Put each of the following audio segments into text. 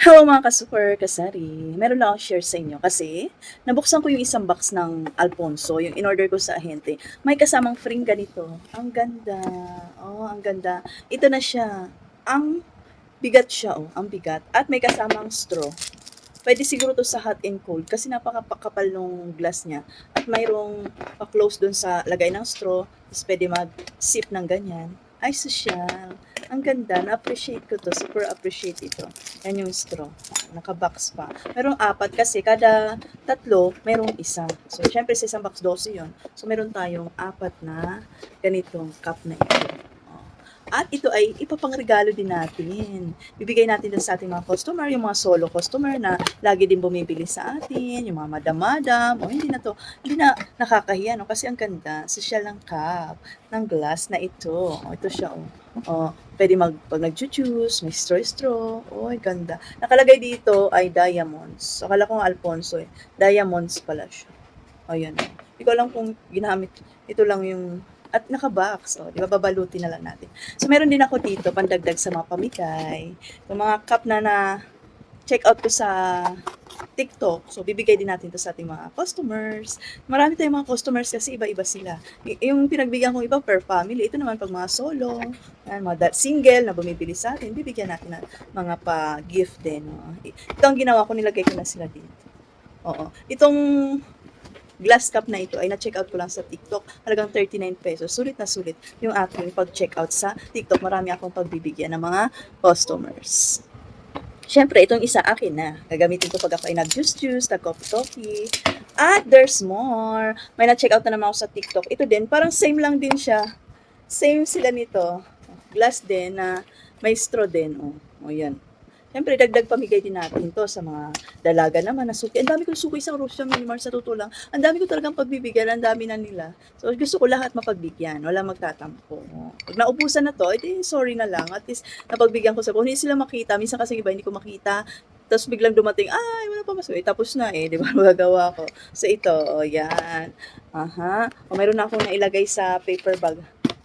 Hello mga ka-super kasari. Meron lang akong share sa inyo kasi nabuksan ko yung isang box ng Alfonso, yung in-order ko sa ahente. May kasamang free ganito. Ang ganda. Oh, ang ganda. Ito na siya. Ang bigat siya, oh. Ang bigat. At may kasamang straw. Pwede siguro to sa hot and cold kasi napakapakapal nung glass niya. At mayroong pa-close dun sa lagay ng straw. Tapos pwede mag-sip ng ganyan. Ay, social. Ang ganda. Na-appreciate ko to. Super appreciate ito. Yan yung straw. Naka-box pa. Merong apat kasi kada tatlo, merong isa. So, syempre sa isang box 12 yun. So, meron tayong apat na ganitong cup na ito. Oh. At ito ay ipapangregalo din natin. Bibigay natin din sa ating mga customer, yung mga solo customer na lagi din bumibili sa atin, yung mga madam-madam, o hindi na to, hindi na nakakahiya, no? Kasi ang ganda, social ng cup, ng glass na ito. O, ito siya, oh. Oh, pwede mag, pag nag-juice, may straw-straw. Oh, ay ganda. Nakalagay dito ay diamonds. Akala ko nga Alfonso eh. Diamonds pala siya. O, yan. Oh. Hindi ko alam kung ginamit. Ito lang yung at naka-box. O, di ba? Babalutin na lang natin. So, meron din ako dito, pandagdag sa mga pamigay. Yung mga cup na na check out ko sa TikTok. So, bibigay din natin to sa ating mga customers. Marami tayong mga customers kasi iba-iba sila. Y- yung pinagbigyan kong iba per family, ito naman pag mga solo, yan, mga da- single na bumibili sa atin, bibigyan natin ng mga pa-gift din. no? Ito ang ginawa ko, nilagay ko na sila dito. Oo. Itong glass cup na ito ay na-check out ko lang sa TikTok. Halagang 39 pesos. Sulit na sulit yung aking pag-check out sa TikTok. Marami akong pagbibigyan ng mga customers. Siyempre, itong isa akin na. Gagamitin ko pag ako ay nag-juice-juice, nag-coffee-coffee. At there's more. May na-check out na naman ako sa TikTok. Ito din, parang same lang din siya. Same sila nito. Glass din na may straw din. O, oh. o yan. Siyempre, dagdag pamigay din natin to sa mga dalaga naman na suki. Ang dami kong suki sa Russia Minimar sa totoo lang. Ang dami ko talagang pagbibigyan. Ang dami na nila. So, gusto ko lahat mapagbigyan. Wala magtatampo. Pag naubusan na to, edi sorry na lang. At least, napagbigyan ko sa kung hindi sila makita. Minsan kasi iba hindi ko makita. Tapos biglang dumating, ay, wala pa maso. Eh, tapos na eh, di ba? Magagawa ko. So, ito, o, yan. Aha. O, mayroon na akong nailagay sa paper bag.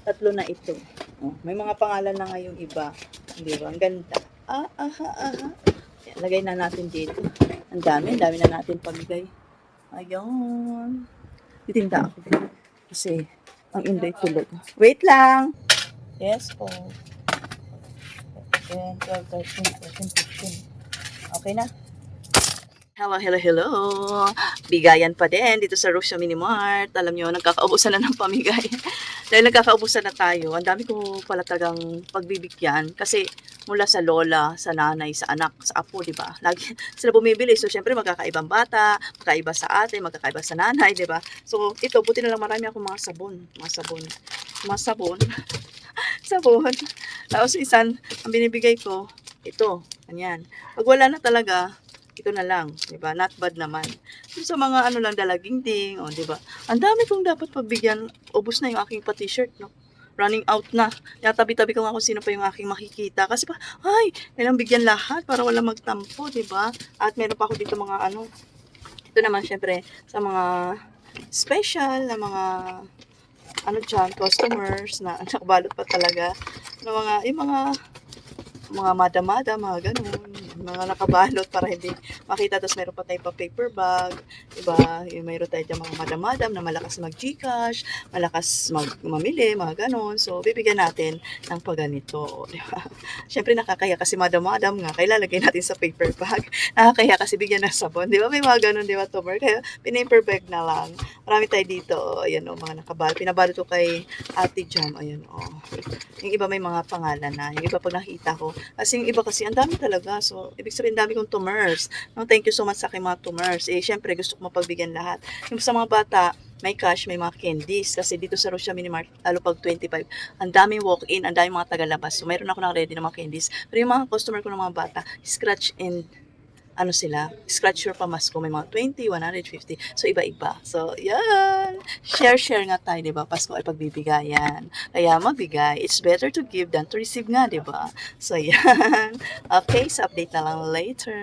Tatlo na ito. O, may mga pangalan na nga yung iba. Di ba? Ang ganda. Ah, aha, aha. Yan, lagay na natin dito. Ang dami, ang dami na natin pamigay. Ayun. Titinda ako. Kasi, ang inday tulog. Wait lang. Yes po. 10, 12, 13, 14, 15. Okay na. Hello, hello, hello. Bigayan pa din dito sa Russia Mini Mart. Alam nyo, nagkakaubusan na ng pamigay. Dahil nagkakaubusan na tayo, ang dami ko pala tagang pagbibigyan. Kasi mula sa lola, sa nanay, sa anak, sa apo, di ba? Lagi sila bumibili. So, syempre, magkakaibang bata, magkaiba sa ate, magkakaiba sa nanay, di ba? So, ito, buti na lang marami akong mga sabon. Mga sabon. Mga sabon. sabon. Tapos, isan, ang binibigay ko, ito, kanyan. Pag wala na talaga, ito na lang, 'di ba? Not bad naman. So, sa mga ano lang dalagang ding, oh, 'di ba? Ang dami kong dapat pagbigyan. Ubos na yung aking pa t-shirt, no? Running out na. Kaya tabi-tabi ko nga kung sino pa yung aking makikita. Kasi pa, ay, kailang bigyan lahat para wala magtampo, 'di ba? At meron pa ako dito mga ano. Ito naman syempre sa mga special na mga ano dyan, customers na nakabalot pa talaga. Na mga, yung mga mga mada-mada, mga ganun, mga nakabalot para hindi makita. Tapos meron pa tayo pa paper bag, diba? Yung mayroon tayo dyan mga madam-madam na malakas mag-gcash, malakas mag mamili, mga ganun. So, bibigyan natin ng paganito, diba? Siyempre, nakakaya kasi madam-madam nga, kaya lalagay natin sa paper bag. Nakakaya kasi bigyan ng sabon, diba? May mga ganun, diba, Tomer? Kaya, pinaper bag na lang. Marami tayo dito, ayan o, mga nakabal. Pinabalot ko kay Ate Jam, ayan o. Yung iba may mga pangalan na. Yung iba pag nakita ko, kasi yung iba kasi, ang dami talaga. So, ibig sabihin, dami kong tumors. No, thank you so much sa aking mga tumors. Eh, syempre, gusto ko mapagbigyan lahat. Yung sa mga bata, may cash, may mga candies. Kasi dito sa Russia Minimart, lalo pag 25, ang daming walk-in, ang daming mga tagalabas. So, mayroon ako na ready ng mga candies. Pero yung mga customer ko ng mga bata, scratch and ano sila, scratch your pamasko, may mga 20, 150, so iba-iba. So, yan. Share-share nga tayo, di ba? Pasko ay pagbibigayan. Kaya mabigay, it's better to give than to receive nga, di ba? So, yan. Okay, so update na lang later.